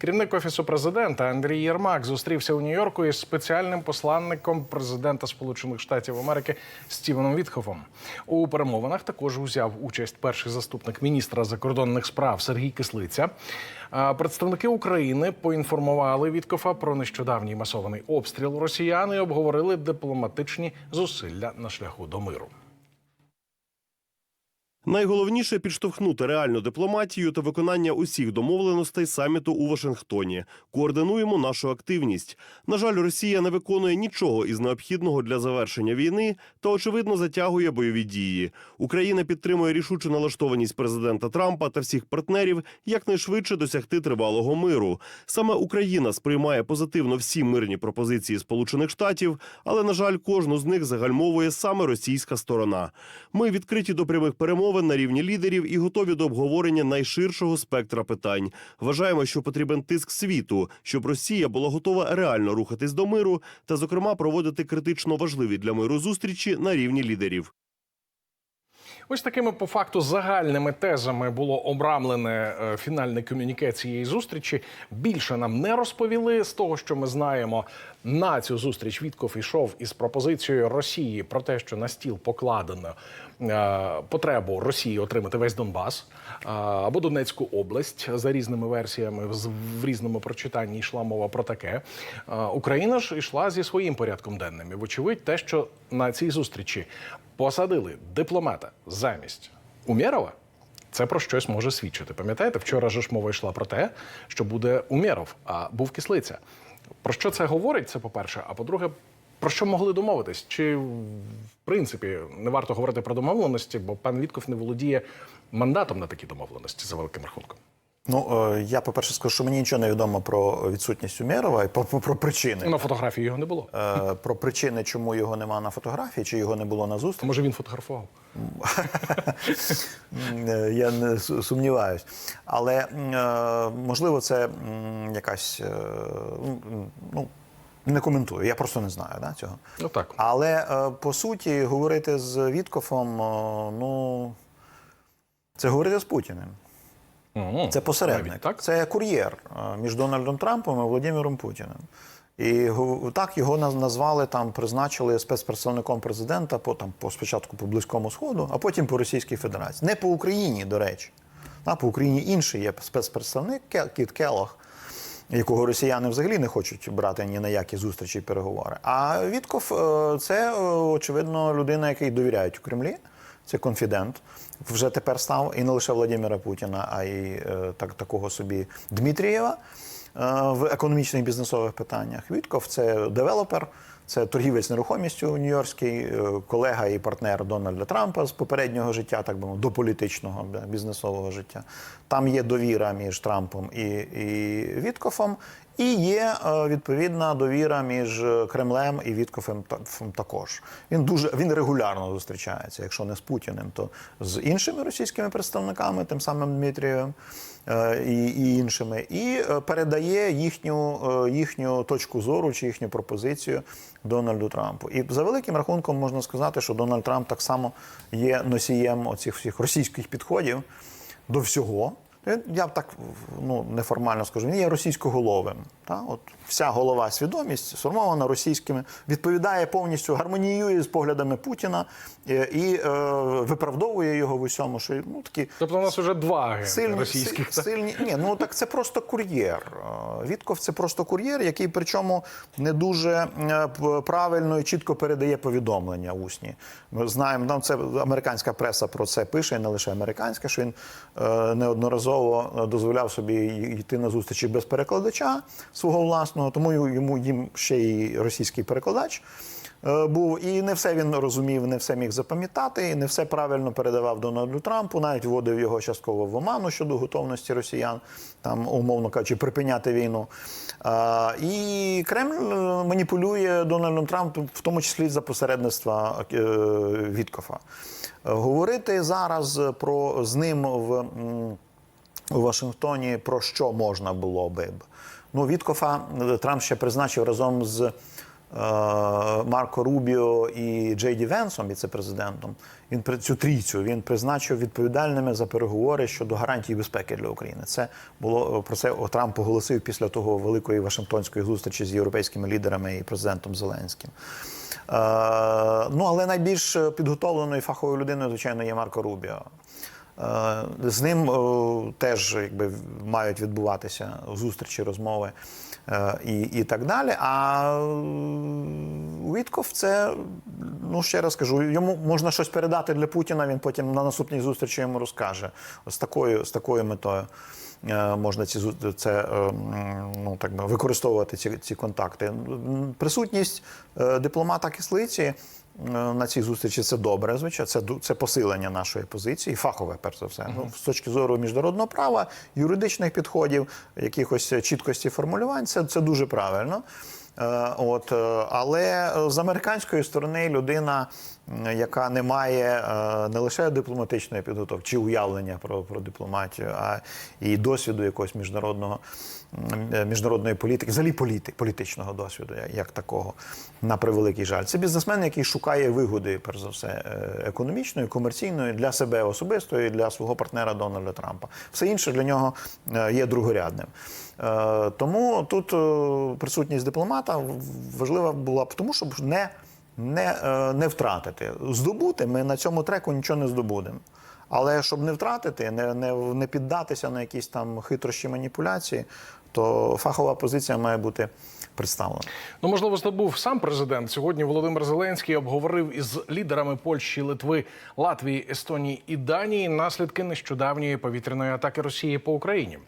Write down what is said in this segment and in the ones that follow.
Керівник офісу президента Андрій Єрмак зустрівся у Нью-Йорку із спеціальним посланником президента Сполучених Штатів Америки Стівеном Вітхофом. У перемовинах також узяв участь перший заступник міністра закордонних справ Сергій Кислиця. Представники України поінформували Віткофа про нещодавній масований обстріл росіян і обговорили дипломатичні зусилля на шляху до миру. Найголовніше підштовхнути реальну дипломатію та виконання усіх домовленостей саміту у Вашингтоні. Координуємо нашу активність. На жаль, Росія не виконує нічого із необхідного для завершення війни та очевидно затягує бойові дії. Україна підтримує рішучу налаштованість президента Трампа та всіх партнерів якнайшвидше досягти тривалого миру. Саме Україна сприймає позитивно всі мирні пропозиції Сполучених Штатів, але на жаль, кожну з них загальмовує саме російська сторона. Ми відкриті до прямих перемовин на рівні лідерів і готові до обговорення найширшого спектра питань. Вважаємо, що потрібен тиск світу, щоб Росія була готова реально рухатись до миру та, зокрема, проводити критично важливі для миру зустрічі на рівні лідерів. Ось такими по факту загальними тезами було обрамлене е, фінальне комюніке цієї зустрічі. Більше нам не розповіли з того, що ми знаємо. На цю зустріч Вітков йшов із пропозицією Росії про те, що на стіл покладено потребу Росії отримати весь Донбас е, або Донецьку область за різними версіями. В різному прочитанні йшла мова про таке. Е, Україна ж йшла зі своїм порядком денним. І вочевидь, те, що на цій зустрічі посадили дипломата замість Умєрова, це про щось може свідчити. Пам'ятаєте, вчора ж мова йшла про те, що буде Умєров, а був кислиця. Про що це говорить? Це по-перше. А по-друге, про що могли домовитись? Чи в принципі не варто говорити про домовленості, бо пан Вітков не володіє мандатом на такі домовленості за великим рахунком. Ну, е, я, по-перше, скажу, що мені нічого не відомо про відсутність Умєрова і про, про, про причини. На фотографії його не було. Е, Про причини, чому його нема на фотографії, чи його не було на То зустрічі. може він фотографував. Е, Я не сумніваюсь. Але можливо, це якась. Ну, не коментую, я просто не знаю да, цього. Ну так. Але е, по суті, говорити з Віткофом, е, ну, це говорити з Путіним. Мгм. Це посередник. Навіть так? Це кур'єр е, між Дональдом Трампом і Володимиром Путіним. І так його назвали там, призначили спецпредставником президента по там по спочатку по близькому сходу, а потім по Російській Федерації. Не по Україні, до речі. А по Україні інший є спецпредставник Кіт Келох, якого росіяни взагалі не хочуть брати ні на які зустрічі і переговори. А Вітков е, це е, очевидно людина, якій довіряють у Кремлі. Це конфідент. Вже тепер став і не лише Владимира Путіна, а й е, так, такого собі Дмитрієва в економічних бізнесових питаннях. Вітков це девелопер, це торгівець нерухомістю нью-йоркський, е, колега і партнер Дональда Трампа з попереднього життя, так би мовити, до політичного бізнесового життя. Там є довіра між Трампом і, і Віткофом. І є е, відповідна довіра між Кремлем і Віткофем також. Він дуже він регулярно зустрічається, якщо не з Путіним, то з іншими російськими представниками, тим самим Дмитрієм е, і, і іншими, і е, передає їхню, е, їхню точку зору чи їхню пропозицію Дональду Трампу. І за великим рахунком можна сказати, що Дональд Трамп так само є носієм оцих всіх російських підходів до всього. Він, Я так ну, неформально скажу, він є російськоголовим. Та? От вся голова свідомість сформована російськими, відповідає повністю, гармоніює з поглядами Путіна е, і е, виправдовує його в усьому, що ну, такі Тобто у нас вже два сильні, російських. си- сильні. Ні, ну так це просто кур'єр. Е, Вітков це просто кур'єр, який причому не дуже е, правильно і чітко передає повідомлення усні. Ми знаємо, там це американська преса про це пише, і не лише американська, що він е, неодноразово е, дозволяв собі йти на зустрічі без перекладача свого власного, тому йому їм ще й російський перекладач е, був. І не все він розумів, не все міг запам'ятати, і не все правильно передавав Дональду Трампу, навіть вводив його частково в оману щодо готовності росіян, там, умовно кажучи, припиняти війну. І Кремль е, маніпулює Дональдом Трампом, в тому числі за посередництва Віткофа. Говорити зараз про з ним в. У Вашингтоні про що можна було би. Ну, Віткофа е, Трамп ще призначив разом з Марко Рубіо і Джей Ді Венсом, віце-президентом, він при- цю трійцю він призначив відповідальними за переговори щодо гарантій безпеки для України. Це було про це Трамп оголосив після того великої Вашингтонської зустрічі з європейськими лідерами і президентом Зеленським. Е, ну але найбільш підготовленою фаховою людиною, звичайно, є Марко Рубіо. Е, З ним е, теж якби мають відбуватися зустрічі, розмови е, і, і так далі. А Вітков це, ну ще раз кажу, йому можна щось передати для Путіна. Він потім на наступній зустрічі йому розкаже. З такою, з такою метою можна ці це ну так би використовувати ці, ці контакти. Присутність дипломата кислиці на цій зустрічі це добре, звичайно. Це це посилення нашої позиції, фахове, перш за все. Ну, з точки зору міжнародного права, юридичних підходів, якихось чіткості формулювань, це, це дуже правильно. Е, От, е, але з американської сторони людина, яка не має е, не лише дипломатичної підготовки чи уявлення про, про дипломатію, а і досвіду якогось міжнародного е, міжнародної політики, взагалі політи, політичного досвіду, як, такого, на превеликий жаль. Це бізнесмен, який шукає вигоди, перш за все, е, економічної, комерційної для себе особисто і для свого партнера Дональда Трампа. Все інше для нього є другорядним. Тому тут присутність дипломата важлива була б тому, щоб не, не, е, не втратити. Здобути ми на цьому треку нічого не здобудемо. Але щоб не втратити, не, не, не піддатися на якісь там хитрощі маніпуляції, то фахова позиція має бути представлена. Ну, можливо, здобув сам президент. Сьогодні Володимир Зеленський обговорив із лідерами Польщі, Литви, Латвії, Естонії і Данії наслідки нещодавньої повітряної атаки Росії по Україні.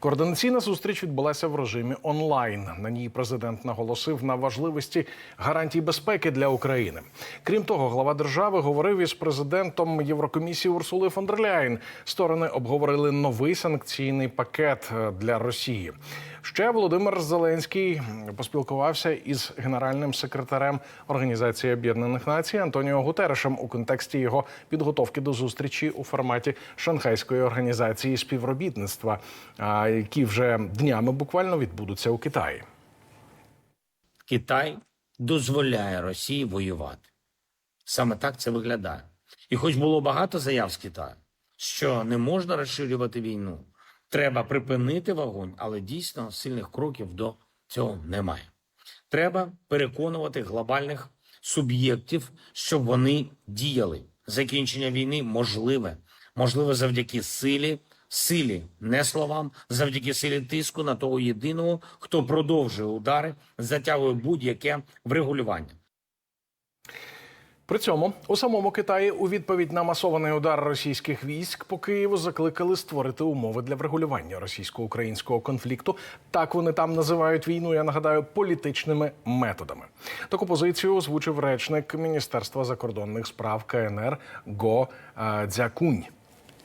Координаційна зустріч відбулася в режимі онлайн. На ній президент наголосив на важливості гарантій безпеки для України. Крім того, глава держави говорив із президентом Єврокомісії Урсули фон дер Ляєн. Сторони обговорили новий санкційний пакет е, для Росії. Ще Володимир Зеленський поспілкувався із генеральним секретарем Організації Об'єднаних Націй Антоніо Гутерешем у контексті його підготовки до зустрічі у форматі Шанхайської організації співробітництва, які вже днями буквально відбудуться у Китаї. Китай дозволяє Росії воювати. Саме так це виглядає. І хоч було багато заяв з Китаю, що не можна розширювати війну, треба припинити вогонь, але дійсно сильних кроків до цього немає. Треба переконувати глобальних суб'єктів, щоб вони діяли. Закінчення війни можливе, можливе завдяки силі, силі, не словам, завдяки силі тиску на того єдиного, хто продовжує удари, затягує будь-яке врегулювання. При цьому у самому Китаї у відповідь на масований удар російських військ по Києву закликали створити умови для врегулювання російсько-українського конфлікту. Так вони там називають війну. Я нагадаю, політичними методами. Таку позицію озвучив речник Міністерства закордонних справ КНР Го е, Дзякунь.